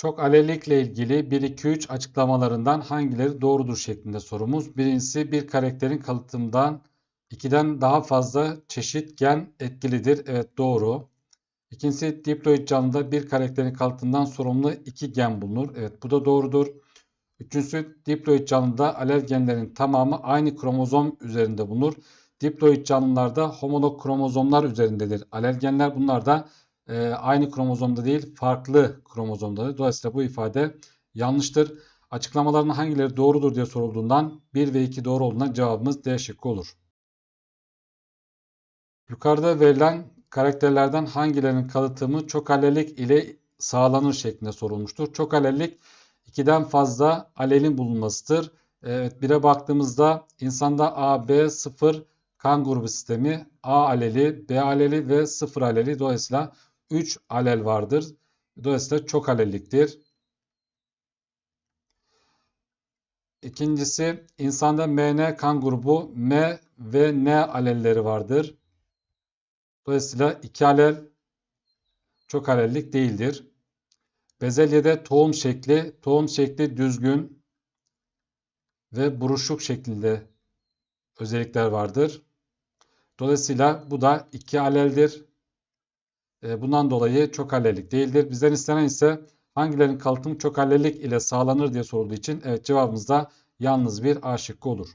Çok alellikle ilgili 1, 2, 3 açıklamalarından hangileri doğrudur şeklinde sorumuz. Birincisi bir karakterin kalıtımdan 2'den daha fazla çeşit gen etkilidir. Evet doğru. İkincisi diploid canlıda bir karakterin kalıtımından sorumlu 2 gen bulunur. Evet bu da doğrudur. Üçüncüsü diploid canlıda alel genlerin tamamı aynı kromozom üzerinde bulunur. Diploid canlılarda homolog kromozomlar üzerindedir. Alel genler bunlar da e, aynı kromozomda değil farklı kromozomdadır. Dolayısıyla bu ifade yanlıştır. Açıklamaların hangileri doğrudur diye sorulduğundan 1 ve 2 doğru olduğundan cevabımız D şıkkı olur. Yukarıda verilen karakterlerden hangilerinin kalıtımı çok alellik ile sağlanır şeklinde sorulmuştur. Çok alellik 2'den fazla alelin bulunmasıdır. Evet, bire baktığımızda insanda A, B, 0 kan grubu sistemi A aleli, B aleli ve 0 aleli dolayısıyla 3 alel vardır. Dolayısıyla çok alelliktir. İkincisi insanda MN kan grubu M ve N alelleri vardır. Dolayısıyla 2 alel çok alellik değildir. Bezelyede tohum şekli, tohum şekli düzgün ve buruşuk şeklinde özellikler vardır. Dolayısıyla bu da iki aleldir. E, bundan dolayı çok alellik değildir. Bizden istenen ise hangilerinin kalıtımı çok alellik ile sağlanır diye sorulduğu için evet cevabımız da yalnız bir A şıkkı olur.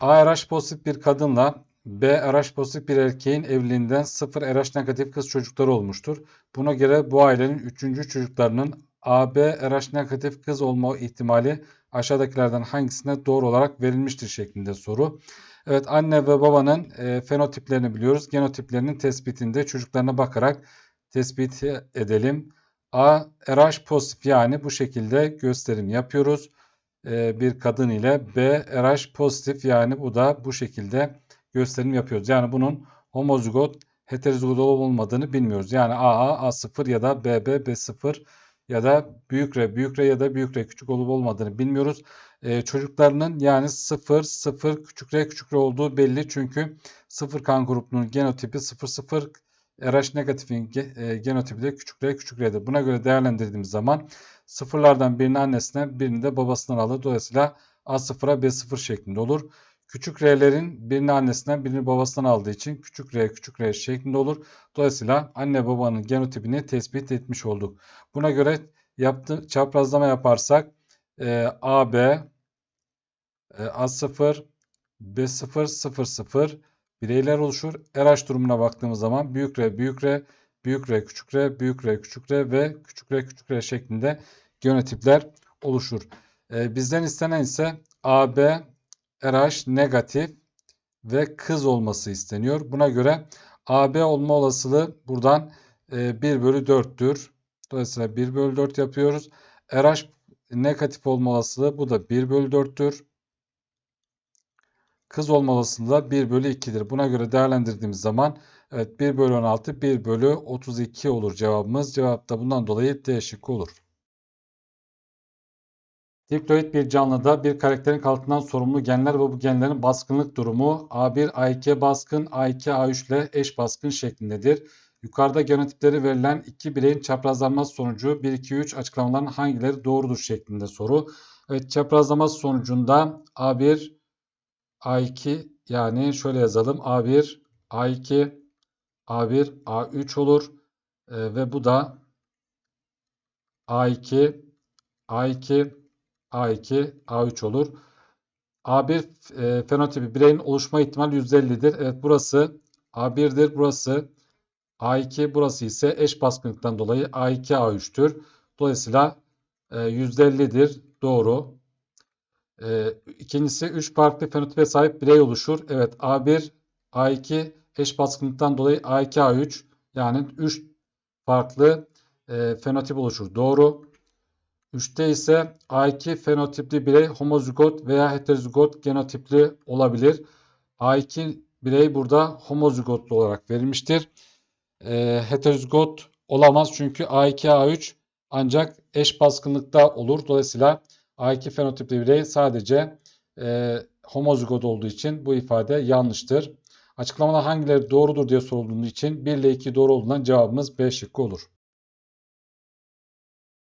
A RH pozitif bir kadınla B RH pozitif bir erkeğin evliliğinden 0 RH negatif kız çocukları olmuştur. Buna göre bu ailenin 3. çocuklarının AB RH negatif kız olma ihtimali aşağıdakilerden hangisine doğru olarak verilmiştir şeklinde soru. Evet anne ve babanın e, fenotiplerini biliyoruz. Genotiplerinin tespitinde çocuklarına bakarak tespit edelim. A RH pozitif yani bu şekilde gösterim yapıyoruz. E, bir kadın ile B RH pozitif yani bu da bu şekilde gösterim yapıyoruz. Yani bunun homozigot heterozigot olup olmadığını bilmiyoruz. Yani AA A0 ya da BB B0 ya da büyük R büyük R ya da büyük R küçük olup olmadığını bilmiyoruz. Ee, çocuklarının yani 0 0 küçük R küçük R olduğu belli. Çünkü 0 kan grubunun genotipi 0 0 RH negatifin e, genotipi de küçük R küçük R'dir. Buna göre değerlendirdiğimiz zaman sıfırlardan birini annesine birini de babasından alır. Dolayısıyla A0'a B0 şeklinde olur. Küçük r'lerin birini annesinden birini babasından aldığı için küçük r küçük r şeklinde olur. Dolayısıyla anne babanın genotipini tespit etmiş olduk. Buna göre yaptı, çaprazlama yaparsak e, AB e, A0 B0 0 0 bireyler oluşur. RH durumuna baktığımız zaman büyük R büyük R büyük R küçük R büyük R küçük R ve küçük R küçük R şeklinde genotipler oluşur. E, bizden istenen ise AB RH negatif ve kız olması isteniyor. Buna göre AB olma olasılığı buradan 1 e, bölü 4'tür. Dolayısıyla 1 bölü 4 yapıyoruz. RH negatif olma olasılığı bu da 1 bölü 4'tür. Kız olma olasılığı da 1 bölü 2'dir. Buna göre değerlendirdiğimiz zaman evet 1 bölü 16 1 bölü 32 olur cevabımız. Cevap da bundan dolayı D şıkkı olur. Diploid bir canlıda bir karakterin kalıtından sorumlu genler ve bu genlerin baskınlık durumu A1, A2 baskın, A2, A3 ile eş baskın şeklindedir. Yukarıda genotipleri verilen iki bireyin çaprazlanması sonucu 1, 2, 3 açıklamaların hangileri doğrudur şeklinde soru. Evet çaprazlaması sonucunda A1, A2 yani şöyle yazalım A1, A2, A1, A3 olur. Ee, ve bu da A2, A2, A2, A3 olur. A1 e, fenotipi bireyin oluşma ihtimali %50'dir. Evet burası A1'dir. Burası A2 burası ise eş baskınlıktan dolayı A2 A3'tür. Dolayısıyla e, %50'dir. Doğru. E, ikincisi 3 farklı fenotipe sahip birey oluşur. Evet A1 A2 eş baskınlıktan dolayı A2 A3 yani 3 farklı e, fenotip oluşur. Doğru. 3'te ise A2 fenotipli birey homozigot veya heterozigot genotipli olabilir. A2 birey burada homozigotlu olarak verilmiştir. E, heterozigot olamaz çünkü A2 A3 ancak eş baskınlıkta olur. Dolayısıyla A2 fenotipli birey sadece e, homozigot olduğu için bu ifade yanlıştır. Açıklamalar hangileri doğrudur diye sorulduğu için 1 ile 2 doğru olduğundan cevabımız B şıkkı olur.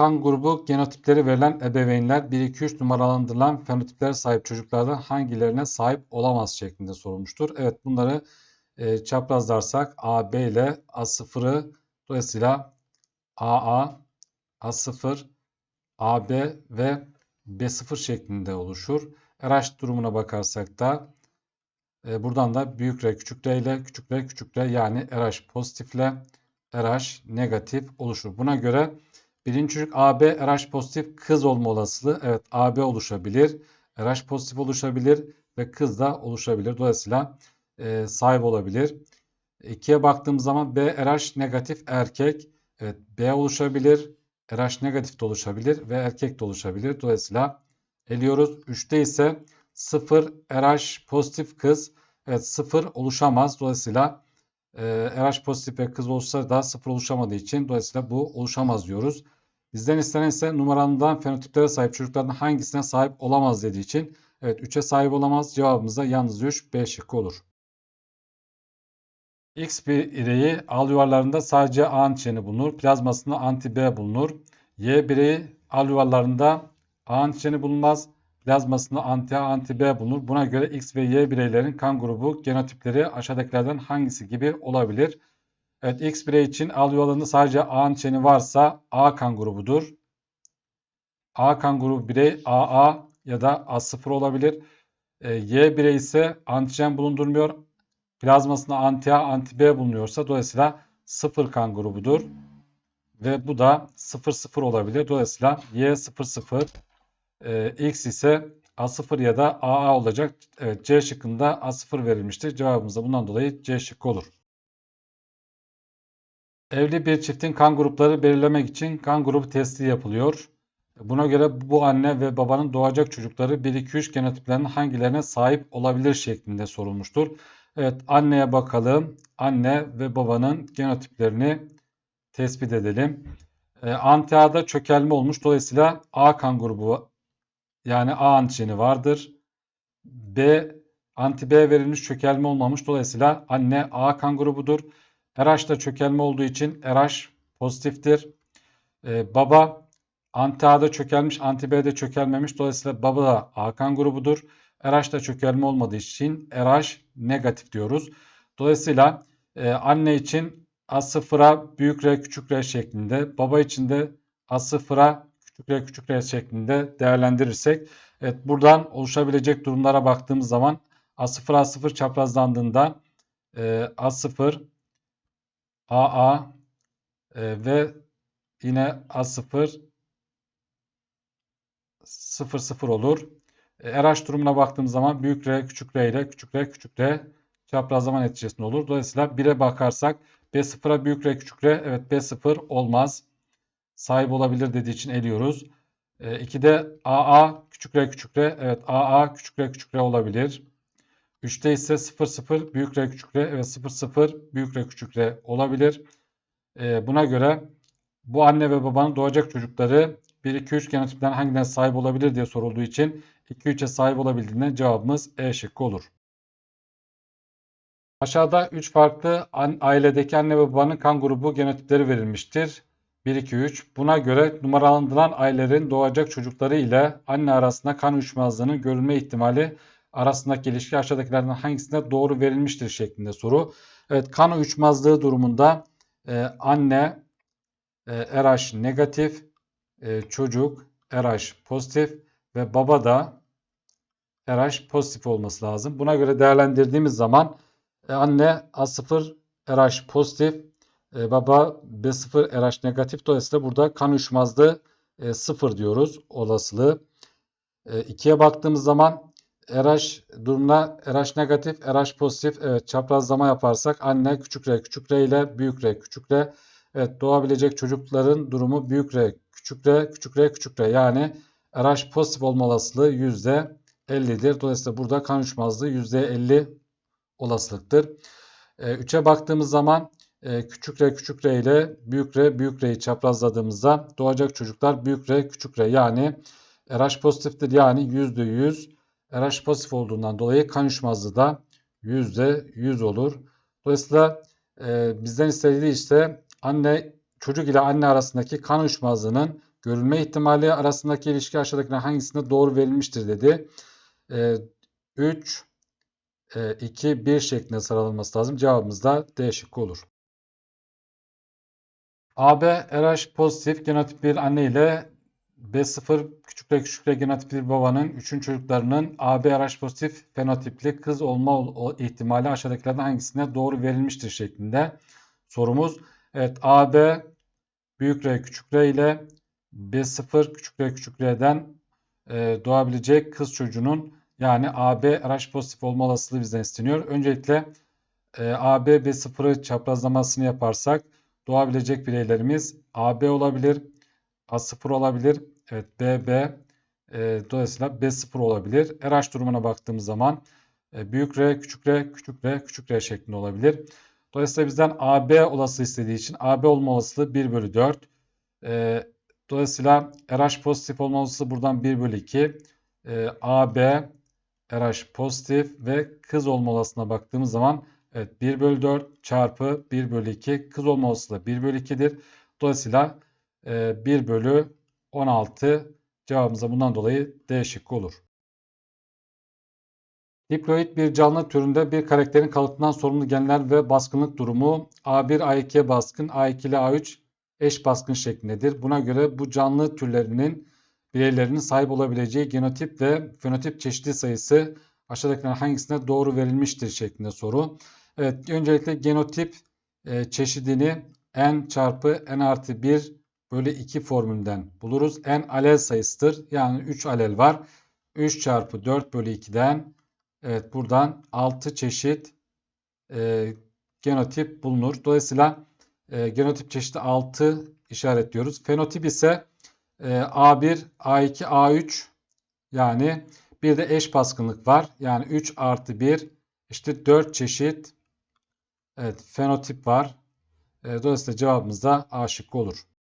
Kan grubu genotipleri verilen ebeveynler 1, 2, 3 numaralandırılan fenotiplere sahip çocuklardan hangilerine sahip olamaz şeklinde sorulmuştur. Evet bunları e, çaprazlarsak AB ile A0'ı dolayısıyla AA, A0, AB ve B0 şeklinde oluşur. RH durumuna bakarsak da e, buradan da büyük R küçük R ile küçük R küçük R yani RH pozitifle RH negatif oluşur. Buna göre birinci çocuk AB RH pozitif kız olma olasılığı evet AB oluşabilir. RH pozitif oluşabilir ve kız da oluşabilir. Dolayısıyla e, sahip olabilir. 2'ye baktığımız zaman B RH negatif erkek. Evet B oluşabilir. RH negatif de oluşabilir ve erkek de oluşabilir. Dolayısıyla eliyoruz. 3'te ise 0 RH pozitif kız. Evet 0 oluşamaz. Dolayısıyla e, RH pozitif ve kız olsa da 0 oluşamadığı için dolayısıyla bu oluşamaz diyoruz. Bizden istenen ise numarandan fenotiplere sahip çocuklardan hangisine sahip olamaz dediği için evet 3'e sahip olamaz. Cevabımız da yalnız 3 B şıkkı olur. X bireyi al yuvarlarında sadece A antikeni bulunur. Plazmasında anti B bulunur. Y bireyi al yuvarlarında A antikeni bulunmaz. Plazmasında anti A anti B bulunur. Buna göre X ve Y bireylerin kan grubu genotipleri aşağıdakilerden hangisi gibi olabilir? Evet X birey için al yuvarlarında sadece A antikeni varsa A kan grubudur. A kan grubu birey AA ya da A0 olabilir. E, y birey ise antijen bulundurmuyor. Plazmasında anti A, anti B bulunuyorsa dolayısıyla 0 kan grubudur. Ve bu da 0-0 olabilir. Dolayısıyla Y 0-0, e, X ise A0 ya da AA olacak. Evet, C şıkkında A0 verilmiştir. Cevabımız da bundan dolayı C şıkkı olur. Evli bir çiftin kan grupları belirlemek için kan grubu testi yapılıyor. Buna göre bu anne ve babanın doğacak çocukları 1, 2, 3 genotiplerinin hangilerine sahip olabilir şeklinde sorulmuştur. Evet anneye bakalım. Anne ve babanın genotiplerini tespit edelim. E, anti-A'da çökelme olmuş. Dolayısıyla A kan grubu yani A antigeni vardır. B anti B verilmiş çökelme olmamış. Dolayısıyla anne A kan grubudur. RH'da çökelme olduğu için RH pozitiftir. E, baba anti A'da çökelmiş, anti B'de çökelmemiş. Dolayısıyla baba da A kan grubudur. RH'da çökelme olmadığı için RH negatif diyoruz. Dolayısıyla e, anne için A0'a büyük R küçük R şeklinde, baba için de A0'a küçük R küçük R şeklinde değerlendirirsek evet buradan oluşabilecek durumlara baktığımız zaman A0 A0 çaprazlandığında e, A0 AA e, ve yine A0 0 0 olur. E, RH durumuna baktığımız zaman büyük R küçük R ile küçük R küçük R çaprazlama neticesinde olur. Dolayısıyla 1'e bakarsak B0'a büyük R küçük R evet B0 olmaz. Sahip olabilir dediği için eliyoruz. E, 2'de AA küçük R küçük R evet AA küçük R küçük R olabilir. 3'te ise 0 0 büyük R küçük R evet 0 0 büyük R küçük R olabilir. E, buna göre bu anne ve babanın doğacak çocukları 1, 2, 3 genotipten hangilerine sahip olabilir diye sorulduğu için 2, 3'e sahip olabildiğinde cevabımız E şıkkı olur. Aşağıda 3 farklı ailedeki anne ve babanın kan grubu genotipleri verilmiştir. 1, 2, 3. Buna göre numaralandırılan ailelerin doğacak çocukları ile anne arasında kan uyuşmazlığının görülme ihtimali arasındaki ilişki aşağıdakilerden hangisinde doğru verilmiştir şeklinde soru. Evet kan uyuşmazlığı durumunda e, anne e, RH negatif, e, çocuk RH pozitif ve baba da RH pozitif olması lazım. Buna göre değerlendirdiğimiz zaman e, anne A0 RH pozitif, e, baba B0 RH negatif. Dolayısıyla burada kan uyuşmazlığı e, 0 diyoruz olasılığı. E, 2'ye baktığımız zaman RH durumuna RH negatif, RH pozitif. Evet çaprazlama yaparsak anne küçük r küçük r ile büyük r küçük r. Evet doğabilecek çocukların durumu büyük r küçük r küçük r küçük r. Yani RH pozitif olma olasılığı %50'dir. Dolayısıyla burada kan uçmazlığı %50 olasılıktır. 3'e ee, baktığımız zaman e, küçük r küçük r ile büyük r büyük r'yi çaprazladığımızda doğacak çocuklar büyük r küçük r yani RH pozitiftir yani %100 RH pozitif olduğundan dolayı kan uyuşmazlığı da %100 olur. Dolayısıyla e, bizden istediği işte anne çocuk ile anne arasındaki kan uyuşmazlığının görülme ihtimali arasındaki ilişki aşağıdakilerden hangisinde doğru verilmiştir dedi. Ee, 3, 2, 1 şeklinde sıralanması lazım. Cevabımız da D şıkkı olur. AB RH pozitif genotip bir anne ile B0 küçük r küçük r genotip bir babanın üçün çocuklarının AB RH pozitif fenotipli kız olma ol- ihtimali aşağıdakilerden hangisine doğru verilmiştir şeklinde sorumuz. Evet AB büyük R küçük r ile B0 küçük r küçük r'den e, doğabilecek kız çocuğunun yani AB RH pozitif olma olasılığı bizden isteniyor. Öncelikle e, AB B0'ı çaprazlamasını yaparsak doğabilecek bireylerimiz AB olabilir, A0 olabilir, evet BB, e, dolayısıyla B0 olabilir. RH durumuna baktığımız zaman e, büyük R, küçük R, küçük R, küçük R şeklinde olabilir. Dolayısıyla bizden AB olası istediği için AB olma olasılığı 1 bölü 4. E, dolayısıyla RH pozitif olma olasılığı buradan 1 bölü 2. E, AB, RH pozitif ve kız olma olasılığına baktığımız zaman Evet 1 bölü 4 çarpı 1 bölü 2 kız olma olasılığı 1 bölü 2'dir. Dolayısıyla e, 1 bölü 16 cevabımız da bundan dolayı D şıkkı olur. Diploid bir canlı türünde bir karakterin kalıtından sorumlu genler ve baskınlık durumu A1 A2'ye baskın A2 ile A3 eş baskın şeklindedir. Buna göre bu canlı türlerinin bireylerinin sahip olabileceği genotip ve fenotip çeşitli sayısı aşağıdakilerden hangisine doğru verilmiştir şeklinde soru. Evet öncelikle genotip e, çeşidini n çarpı n artı 1 bölü 2 formülünden buluruz. n alel sayısıdır. Yani 3 alel var. 3 çarpı 4 bölü 2'den evet buradan 6 çeşit e, genotip bulunur. Dolayısıyla e, genotip çeşidi 6 işaretliyoruz. Fenotip ise e, A1, A2, A3 yani bir de eş baskınlık var. Yani 3 artı 1 işte 4 çeşit evet, fenotip var. E, dolayısıyla cevabımız da A şıkkı olur.